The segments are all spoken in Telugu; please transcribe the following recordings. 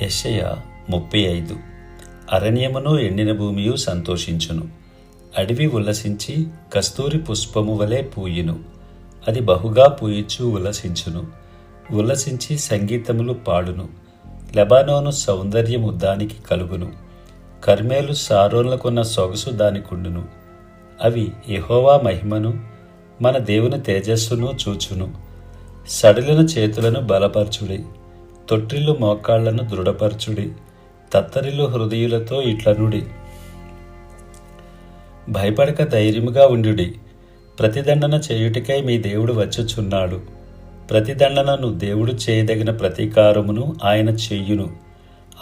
యెషయ ముప్పై ఐదు అరణ్యమును ఎండిన భూమియు సంతోషించును. అడవి ఉల్లసించి కస్తూరి పుష్పము వలె పూయును. అది బహుగా పూయిచ్చు ఉల్లసించును. ఉల్లసించి సంగీతములు పాడును. లెబానోను సౌందర్యము దానికి కలుగును. కర్మేలు సారోన్లకున్న సొగసు దానికుండును అవి ఎహోవా మహిమను మన దేవుని తేజస్సును చూచును. సడలిన చేతులను బలపరచుడి. తొట్టిల్లు మోకాళ్ళను దృఢపరచుడి తత్తరిల్లు హృదయులతో ఇట్లనుడి. భయపడక ధైర్యముగా ఉండుడి. ప్రతిదండన చేయుటికై మీ దేవుడు వచ్చుచున్నాడు. ప్రతిదండనను దేవుడు చేయదగిన ప్రతీకారమును ఆయన చెయ్యును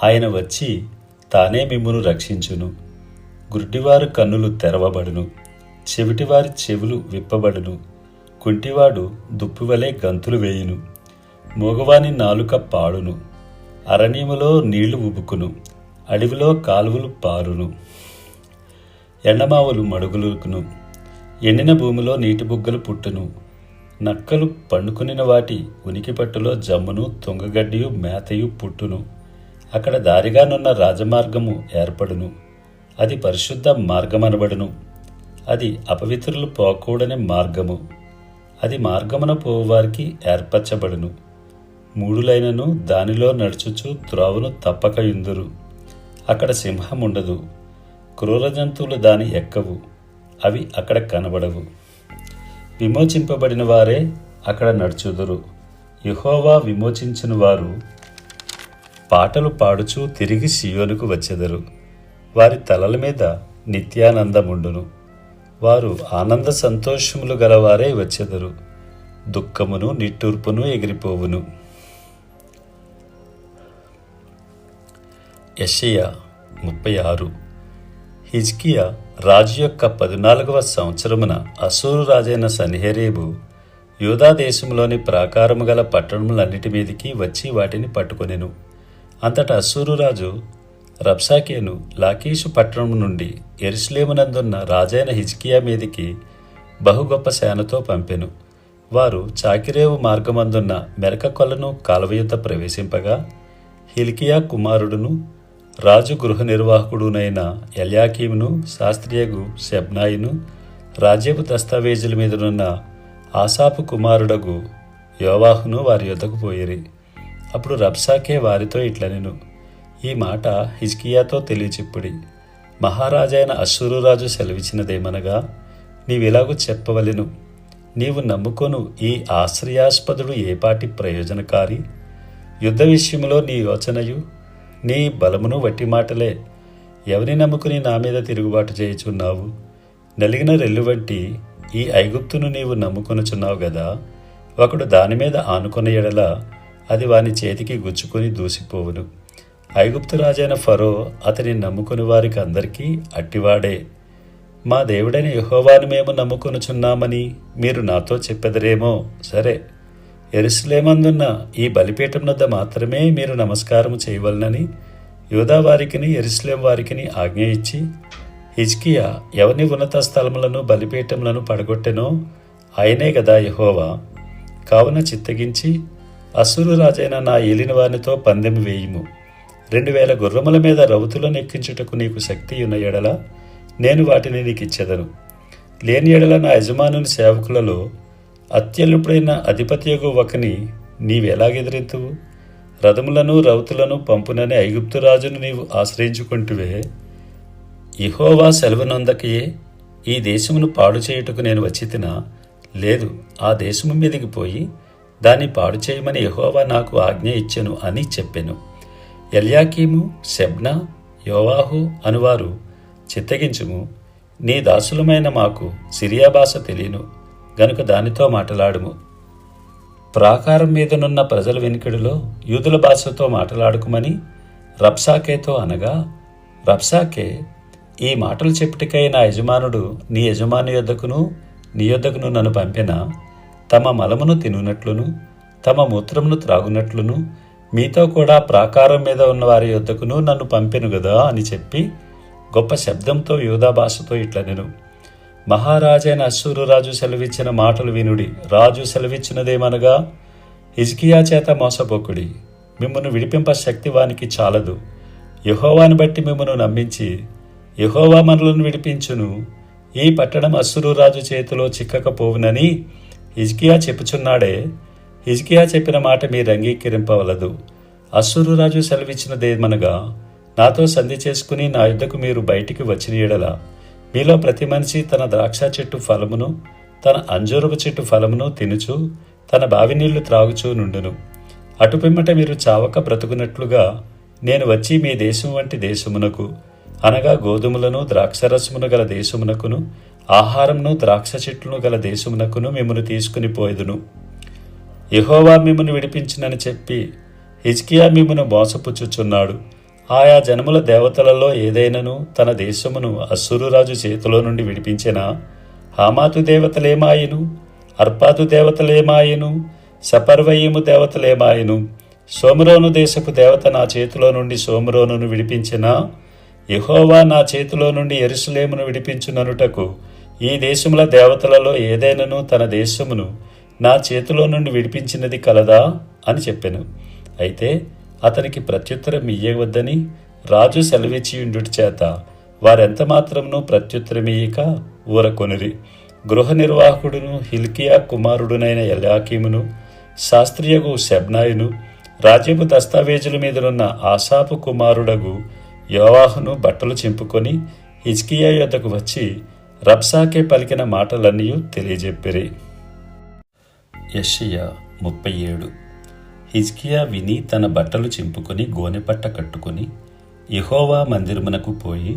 ఆయన వచ్చి తానే మిమ్మును రక్షించును. గుడ్డివారు కన్నులు తెరవబడును. చెవిటివారి చెవులు విప్పబడును. కుంటివాడు దుప్పివలే గంతులు వేయును. మూగవాని నాలుక పాడును. అరణ్యములో నీళ్ళు ఉబుకును అడవిలో కాలువలు పారును. ఎండమావులు మడుగులుకును. ఎండిన భూమిలో నీటి బుగ్గలు పుట్టును. నక్కలు పండుకునిన వాటి ఉనికి పట్టులో జమ్మును తుంగగడ్డియు మేతయు పుట్టును. అక్కడ దారిగానున్న రాజమార్గము ఏర్పడును. అది పరిశుద్ధ మార్గమనబడును. అది అపవిత్రులు పోకూడని మార్గము. అది మార్గమున పోవారికి ఏర్పరచబడును. మూడులైనను దానిలో నడుచుచు త్రోవను తప్పక ఇందురు. అక్కడ సింహం ఉండదు క్రూర జంతువులు దాని ఎక్కవు. అవి అక్కడ కనబడవు. విమోచింపబడిన వారే అక్కడ నడుచుదురు. యెహోవా విమోచించిన వారు పాటలు పాడుచూ తిరిగి సియోనుకు వచ్చెదరు. వారి తలల మీద నిత్యానందముండును. వారు ఆనంద సంతోషములు గలవారే వచ్చెదరు. దుఃఖమును నిట్టూర్పును ఎగిరిపోవును. యెషయా ముప్పై ఆరు. హిజ్కియా రాజు యొక్క పద్నాలుగవ సంవత్సరమున అసూరు రాజైన సన్హెరేబు యూదాదేశంలోని ప్రాకారము గల పట్టణములన్నిటి మీదికి వచ్చి వాటిని పట్టుకొనెను. అంతటా అసూరు రాజు రబ్సాకేను లాకీషు పట్టణం నుండి ఎరుసలేమునందున్న రాజైన హిజ్కియా మీదికి బహు గొప్ప సేనతో పంపెను. వారు చాకిరేవు మార్గమందున్న మెరక కొలను కాలువ ప్రవేశింపగా హిల్కియా కుమారుడును రాజు గృహ నిర్వాహకుడునైన ఎల్యాకీమును శాస్త్రియగు శబ్నాయిను రాజ్యపు దస్తావేజుల మీదనున్న ఆసాపు కుమారుడగు యోవాహును వారి యొద్దకు పోయిరి. అప్పుడు రబ్సాకే వారితో ఇట్లనెను. ఈ మాట హిజ్కియాతో తెలియచెప్పుడి. మహారాజైన అశ్వరురాజు సెలవిచ్చినదేమనగా నీవిలాగు చెప్పవలెను. నీవు నమ్ముకొను ఈ ఆశ్రయాస్పదుడు ఏపాటి ప్రయోజనకారి? యుద్ధ విషయంలో నీ యోచనయు నీ బలమును వట్టి మాటలే. ఎవరిని నమ్ముకుని నా మీద తిరుగుబాటు చేయుచున్నావు? నలిగిన రెల్లు వంటి ఈ ఐగుప్తును నీవు నమ్ముకొనుచున్నావు గదా? ఒకడు దాని మీద ఆనుకున్న ఎడల అది వాని చేతికి గుచ్చుకొని దూసిపోవును. ఐగుప్తు రాజైన ఫరో అతని నమ్ముకుని వారికి అందరికీ అట్టివాడే. మా దేవుడైన యహోవాను మేము నమ్ముకొనుచున్నామని మీరు నాతో చెప్పెదరేమో? సరే. ఎరుసలేమందున్న ఈ బలిపీఠం వద్ద మాత్రమే మీరు నమస్కారం చేయవలనని యూదా వారికిని ఎరుసలేం వారికిని ఆజ్ఞ ఇచ్చి హిజ్కియా ఎవని ఉన్నత స్థలములను బలిపీఠములను పడగొట్టెనో ఆయనే గదా యహోవా. కావున చిత్తగించి అసురు రాజైన నా ఏలిన వారినితో పందెం వేయుము. రెండు వేల గుర్రముల మీద రౌతులను ఎక్కించుటకు నీకు శక్తి ఉన్న ఎడల నేను వాటిని నీకు ఇచ్చెదను. లేని ఎడల నా యజమానుని సేవకులలో అత్యల్పుడైన అధిపత్యగు ఒకని నీవెలాగెదిరెత్తువు? రథములను రౌతులను పంపునని ఐగుప్తు రాజును నీవు ఆశ్రయించుకుంటువే. ఇహోవా సెలవునందకయే ఈ దేశమును పాడు చేయుటకు నేను వచ్చితినా? లేదు ఆ దేశము మీదకి పోయి దాన్ని పాడు చేయమని యహోవా నాకు ఆజ్ఞ ఇచ్చెను అని చెప్పెను. ఎల్యాకీము శబ్నా యోవాహు అనువారు చిత్తగించుము. నీ దాసులమైన మాకు సిరియా భాష తెలియను. గనుక దానితో మాట్లాడుము. ప్రాకారం మీదనున్న ప్రజల వెనుకడిలో యూదుల భాషతో మాట్లాడుకుమని రబ్సాకేతో అనగా రబ్సాకే ఈ మాటలు చెప్పుటికై నా యజమానుడు నీ యజమాని యొద్దకును నీ యొద్దకును నన్ను పంపిన తమ మలమును తినునట్లును తమ మూత్రమును త్రాగునట్లును మీతో కూడా ప్రాకారం మీద ఉన్న వారి యొద్దకును నన్ను పంపెను గదా అని చెప్పి గొప్ప శబ్దంతో యూదా భాషతో ఇట్ల నేను మహారాజైన అశ్షూరు రాజు సెలవిచ్చిన మాటలు వినుడి రాజు సెలవిచ్చినదేమనగా హిజ్కియా చేత మోసపోకుడి మిమ్మల్ని విడిపింప శక్తి వానికి చాలదు. యహోవాని బట్టి మిమ్మను నమ్మించి యహోవా మనలను విడిపించును. ఈ పట్టణం అస్సురు రాజు చేతిలో చిక్కకపోవునని హిజ్కియా చెప్పుచున్నాడే. హిజ్కియా చెప్పిన మాట మీరు అంగీకరింపవలదు. అస్సురు రాజు సెలవిచ్చినదేమనగా నాతో సంధి చేసుకుని నా యుద్ధకు మీరు బయటికి వచ్చిన ఎడలా మీలో ప్రతి మనిషి తన ద్రాక్ష చెట్టు ఫలమును తన అంజూరపు చెట్టు ఫలమును తినుచు తన బావి నీళ్ళు త్రాగుచూ నుండును. అటు పిమ్మట మీరు చావక బ్రతుకున్నట్లుగా నేను వచ్చి మీ దేశం వంటి దేశమునకు అనగా గోధుమలను ద్రాక్షరసమును గల దేశమునకును ఆహారంను ద్రాక్ష చెట్లను గల దేశమునకును మిమ్మను తీసుకుని పోయేదును. యహోవా మిమ్మను విడిపించినని చెప్పి హిజ్కియా మిమ్మను మోసపుచ్చుచున్నాడు. ఆయా జనముల దేవతలలో ఏదైనను తన దేశమును అసురురాజు చేతిలో నుండి విడిపించిన? హామాతు దేవతలేమాయను? అర్పాతు దేవతలేమాయను? సపర్వయ్యము దేవతలేమాయను? సోమరోను దేశపు దేవత నా చేతిలో నుండి సోమరోనును విడిపించిన? యహోవా నా చేతిలో నుండి ఎరుసలేమును విడిపించుననుటకు ఈ దేశముల దేవతలలో ఏదైనను తన దేశమును నా చేతిలో నుండి విడిపించినది కలదా? అని చెప్పాను. అయితే అతనికి ప్రత్యుత్తరం ఇయ్యవద్దని రాజు సెలవిచ్చియుండుటి చేత వారెంత మాత్రమును ప్రత్యుత్తరమియ్యక ఊరకొనిరి. గృహ నిర్వాహకుడును హిల్కియా కుమారుడునైన ఎలాకీమును శాస్త్రియగు శబ్నాయును రాజ్యపు దస్తావేజుల మీదనున్న ఆశాపు కుమారుడగు యోవాహును బట్టలు చింపుకొని హిజ్కియా యొద్దకు వచ్చి రబ్సాకే పలికిన మాటలన్నీ తెలియజెప్పిరి. యషియా ముప్పై ఏడు. హిజ్కియా విని తన బట్టలు చింపుకొని గోనెపట్ట కట్టుకుని యహోవా మందిరమునకు పోయి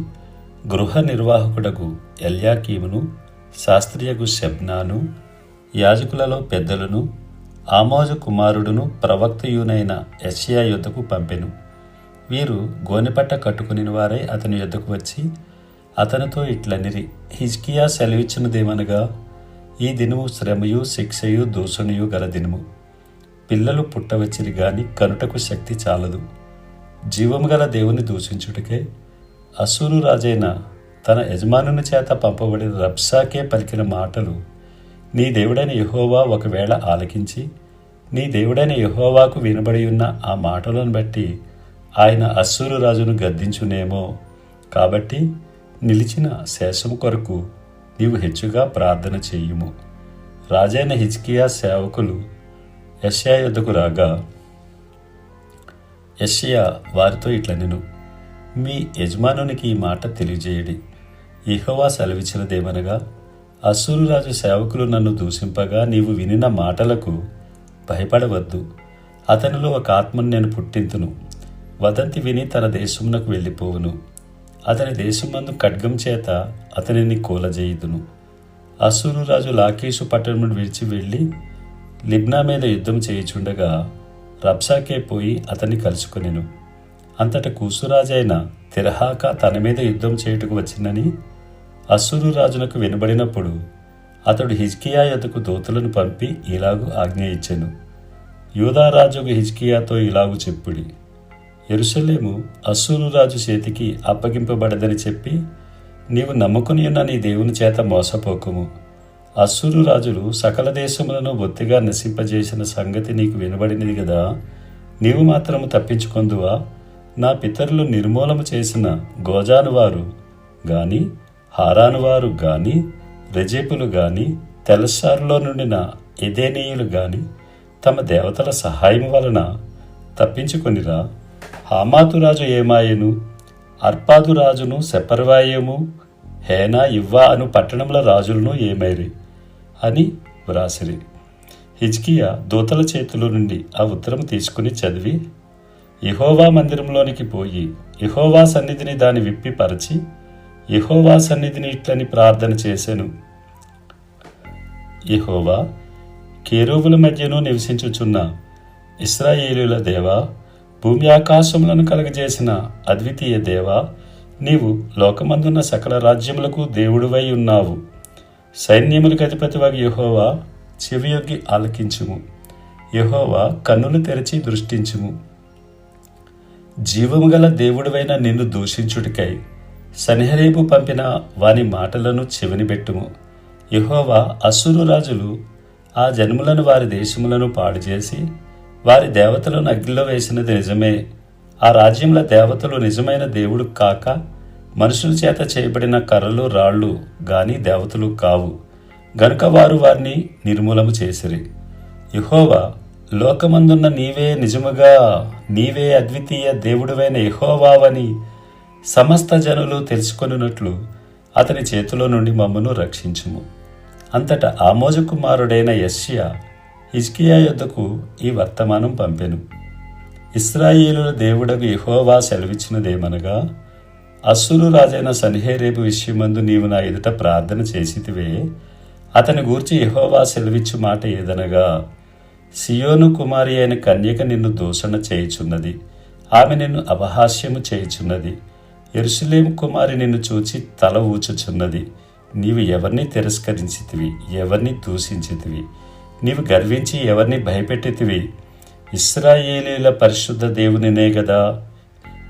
గృహ నిర్వాహకుడకు ఎల్యాకీమును శాస్త్రియకు శబ్నాను యాజకులలో పెద్దలను ఆమోజు కుమారుడును ప్రవక్తయునైన ఎస్యా యుద్ధకు పంపెను. వీరు గోనెపట్ట కట్టుకుని వారై అతని యుద్ధకు వచ్చి అతనితో ఇట్లనిరి హిజ్కియా సెలవిచ్చినదేమనగా ఈ దినము శ్రమయు శిక్షయు దూషణయు గల దినము. పిల్లలు పుట్టవచ్చిరి గాని కనుటకు శక్తి చాలదు. జీవము గల దేవుని దూషించుటకే అసూరు రాజైన తన యజమానుని చేత పంపబడిన రబ్సాకే పలికిన మాటలు నీ దేవుడైన యహోవా ఒకవేళ ఆలకించి నీ దేవుడైన యహోవాకు వినబడి ఉన్న ఆ మాటలను బట్టి ఆయన అస్సూరు రాజును గద్దించునేమో. కాబట్టి నిలిచిన శేషము కొరకు నీవు హెచ్చుగా ప్రార్థన చేయుము. రాజైన హిజ్కియా సేవకులు యష్యా యుద్ధకు రాగా యష్యా వారితో ఇట్లనెను మీ యజమానునికి ఈ మాట తెలియజేయడి. ఇహోవా సెలవిచ్చినదేమనగా అసూరురాజు సేవకులు నన్ను దూషింపగా నీవు వినిన మాటలకు భయపడవద్దు. అతనిలో ఒక ఆత్మను నేను పుట్టింతును. వదంతి విని తన దేశమునకు వెళ్ళిపోవును. అతని దేశమందు ఖడ్గం చేత అతనిని కూలజేయుదును. అసూరురాజు రాజు పట్టణమును విడిచి వెళ్ళి లిబ్నా మీద యుద్ధం చేయుచుండగా రబ్సాకే పోయి అతన్ని కలుసుకొనెను. అంతట కూసురాజైన తిరహాక తన మీద యుద్ధం చేయుటకు వచ్చిందని అస్సురు రాజునకు వినబడినప్పుడు అతడు హిజ్కియా యొద్దకు దోతులను పంపి ఇలాగు ఆజ్ఞ ఇచ్చెను. యూదారాజుకు హిజ్కియాతో ఇలాగు చెప్పుడి. ఎరుసలేము అస్సూరు రాజు చేతికి అప్పగింపబడదని చెప్పి నీవు నమ్ముకుని ఉన్న నీ దేవుని చేత మోసపోకుము. అసురు రాజులు సకల దేశములను బొత్తిగా నశింపజేసిన సంగతి నీకు వినబడినది కదా నీవు మాత్రము తప్పించుకొందువా? నా పితరులు నిర్మూలము చేసిన గోజానువారు గాని హారానువారు గాని రెజేపులు గాని తెలసారులో నుండిన ఎదేనీయులు గాని తమ దేవతల సహాయం వలన తప్పించుకొనిరా? హామాతురాజు ఏమాయను? అర్పాదురాజును సెపర్వాయము హేనా ఇవ్వా అను పట్టణముల రాజులను ఏమైరి? అని వ్రాసిరి. హిజ్కియా దూతల చేతుల నుండి ఆ ఉత్తరం తీసుకుని చదివి ఇహోవా మందిరంలోనికి పోయి ఇహోవా సన్నిధిని దాని విప్పి పరచి ఇహోవా సన్నిధిని ఇట్లని ప్రార్థన చేశాను ఇహోవా కేరువుల మధ్యను నివసించుచున్న ఇస్రాయేలుల దేవా భూమి ఆకాశములను కలగజేసిన అద్వితీయ దేవా నీవు లోకమందున్న సకల రాజ్యములకు దేవుడివై ఉన్నావు. సైన్యములకు అధిపతివాగి యహోవా చెవియొగ్గి ఆలకించుము. యహోవా కన్నులు తెరిచి దృష్టించుము. జీవము గల దేవుడివైన నిన్ను దూషించుటికై సన్హరేపు పంపిన వాని మాటలను చెవినిబెట్టుము యహోవా అసురు రాజులు ఆ జన్ములను వారి దేశములను పాడు చేసి వారి దేవతలను అగ్నిలో వేసినది నిజమే. ఆ రాజ్యంలో దేవతలు నిజమైన దేవుడు కాక మనుషుల చేత చేయబడిన కర్రలు రాళ్ళు గాని దేవతలు కావు. గనుక వారు వారిని నిర్మూలము చేసిరి. యహోవా లోకమందున్న నీవే నిజముగా నీవే అద్వితీయ దేవుడువైన యహోవావని సమస్త జనులు తెలుసుకొనున్నట్లు అతని చేతిలో నుండి మమ్మను రక్షించుము. అంతటా ఆమోజ కుమారుడైన యష్యా హిజ్కియా యొద్దకు ఈ వర్తమానం పంపెను. ఇస్రాయేలుల దేవుడకు యహోవా సెలవిచ్చినదేమనగా అస్సురు రాజైన సన్హేరేబు విషయమందు నీవు నా ఎదుట ప్రార్థన చేసితివే. అతని గూర్చి యహోవా సెలవిచ్చు మాట ఏదనగా సియోను కుమారి అయిన కన్యక నిన్ను దూషణ చేయుచున్నది. ఆమె నిన్ను అపహాస్యము చేయుచున్నది. ఎరుసలేం కుమారి నిన్ను చూచి తల ఊచుచున్నది. నీవు ఎవరిని తిరస్కరించితివి? ఎవరిని దూషించితివి? నీవు గర్వించి ఎవరిని భయపెట్టితివి? ఇస్రాయేలీల పరిశుద్ధ దేవునినే కదా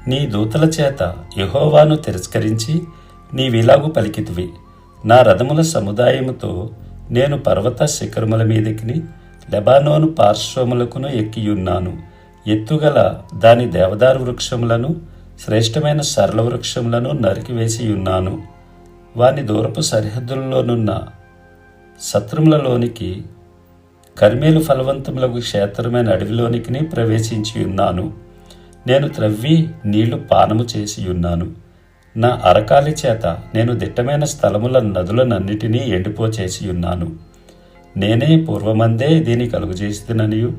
నీ దూతల చేత యహోవాను తిరస్కరించి నీవిలాగు పలికితివి. నా రథముల సముదాయముతో నేను పర్వత శిఖరముల మీదకిని లెబానోను పార్శ్వములకును ఎక్కియున్నాను. ఎత్తుగల దాని దేవదారు వృక్షములను శ్రేష్టమైన సరళ వృక్షములను నరికివేసి ఉన్నాను వాని దూరపు సరిహద్దుల్లోనున్న శత్రుములలోనికి కర్మేలు ఫలవంతములకు క్షేత్రమైన అడవిలోనికి ప్రవేశించి ఉన్నాను నేను త్రవ్వి నీళ్ళు పానము చేసి ఉన్నాను నా అరకాలి చేత నేను దిట్టమైన స్థలముల నదులనన్నిటినీ ఎండిపోచేసి ఉన్నాను నేనే పూర్వమందే దీన్ని కలుగజేసిననియు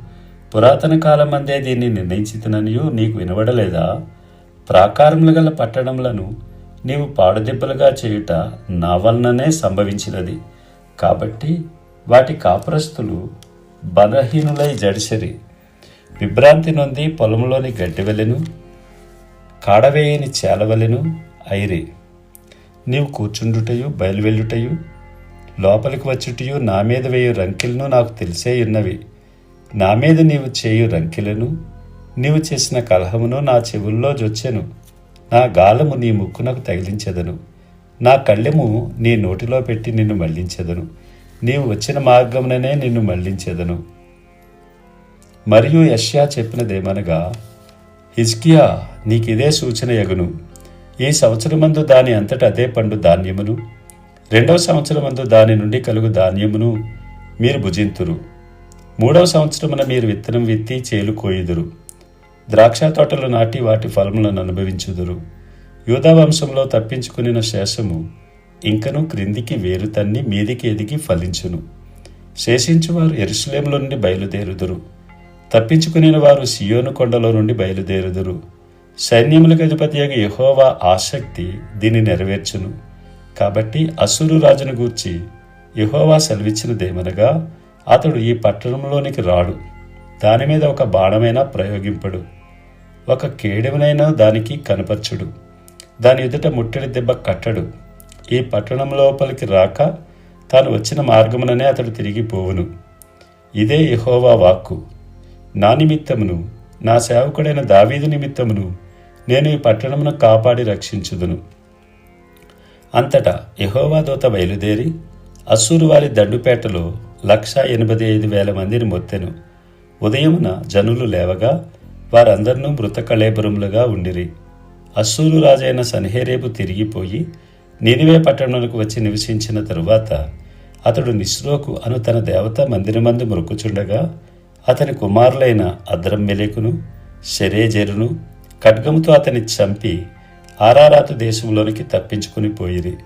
పురాతన కాలమందే దీన్ని నిర్ణయించిననియు నీకు వినబడలేదా? ప్రాకారములు గల పట్టణములను నీవు పాడుదెబ్బలుగా చేయుట నా వలననే సంభవించినది. కాబట్టి వాటి కాపురస్తులు బలహీనులై జడిసరి. విభ్రాంతి నొంది పొలంలోని గడ్డి వెళ్ళెను కాడవేయని చేలవలెను ఐరి నీవు కూర్చుండుటయు బయలువెళ్ళుటయు లోపలికి వచ్చుటయు నా మీద వేయు రంకెలను నాకు తెలిసే ఉన్నవి. నా మీద నీవు చేయు రంకెలను నీవు చేసిన కలహమును నా చెవుల్లో జొచ్చెను. నా గాలము నీ ముక్కునకు తగిలించెదను. నా కళ్ళెము నీ నోటిలో పెట్టి నిన్ను మళ్ళించెదను నీవు వచ్చిన మార్గముననే నిన్ను మళ్ళించెదను మరియు యష్యా చెప్పినదేమనగా హిజ్కియా నీకిదే సూచన ఎగును. ఈ సంవత్సరమందు దాని అంతట అదే పండు ధాన్యమును రెండవ సంవత్సరమందు దాని నుండి కలుగు ధాన్యమును మీరు భుజింతురు. మూడవ సంవత్సరమున మీరు విత్తనం విత్తి చేలు కోయుదురు. ద్రాక్ష తోటలు నాటి వాటి ఫలములను అనుభవించుదురు. యూదా వంశంలో తప్పించుకునిన శేషము ఇంకను క్రిందికి వేరు తన్ని మీదికి ఎదిగి ఫలించును. శేషించువారు ఎరుసలేముల నుండి బయలుదేరుదురు. తప్పించుకునే వారు సియోను కొండలో నుండి బయలుదేరుదురు. సైన్యములకు అధిపతి యొక్క యహోవా ఆసక్తి దీన్ని నెరవేర్చును. కాబట్టి అసురు రాజును గూర్చి యహోవా సెలవిచ్చినదేమనగా అతడు ఈ పట్టణంలోనికి రాడు. దాని మీద ఒక బాణమైనా ప్రయోగింపడు. ఒక కేడెమునైనా దానికి కనపరచుడు. దాని ఎదుట ముట్టడి దెబ్బ కట్టడు. ఈ పట్టణం లోపలికి రాక తాను వచ్చిన మార్గముననే అతడు తిరిగిపోవును ఇదే యహోవా వాక్కు. నా నిమిత్తమును నా సేవకుడైన దావీదు నిమిత్తమును నేను ఈ పట్టణమును కాపాడి రక్షించుదును. అంతటా యహోవా దూత బయలుదేరి అస్సూరు వారి దండుపేటలో లక్ష ఎనభై ఐదు వేల మందిని మొత్తెను. ఉదయమున జనులు లేవగా వారందరినూ మృత ఉండిరి. అస్సూరు రాజైన సన్హేరేపు తిరిగిపోయి నినివే పట్టణానికి వచ్చి నివసించిన తరువాత అతడు నిస్రోకు అను తన దేవత మందిరమందు మొరుకుచుండగా అతని కుమారులైన అద్రమ్మెలెకును షెరేజెరును ఖడ్గముతో అతని చంపి ఆరారాతు దేశంలోనికి తప్పించుకుని పోయిరి.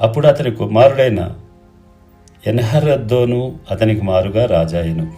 అప్పుడు అతని కుమారుడైన ఎన్హరద్దోను అతనికి మారుగా రాజాయను.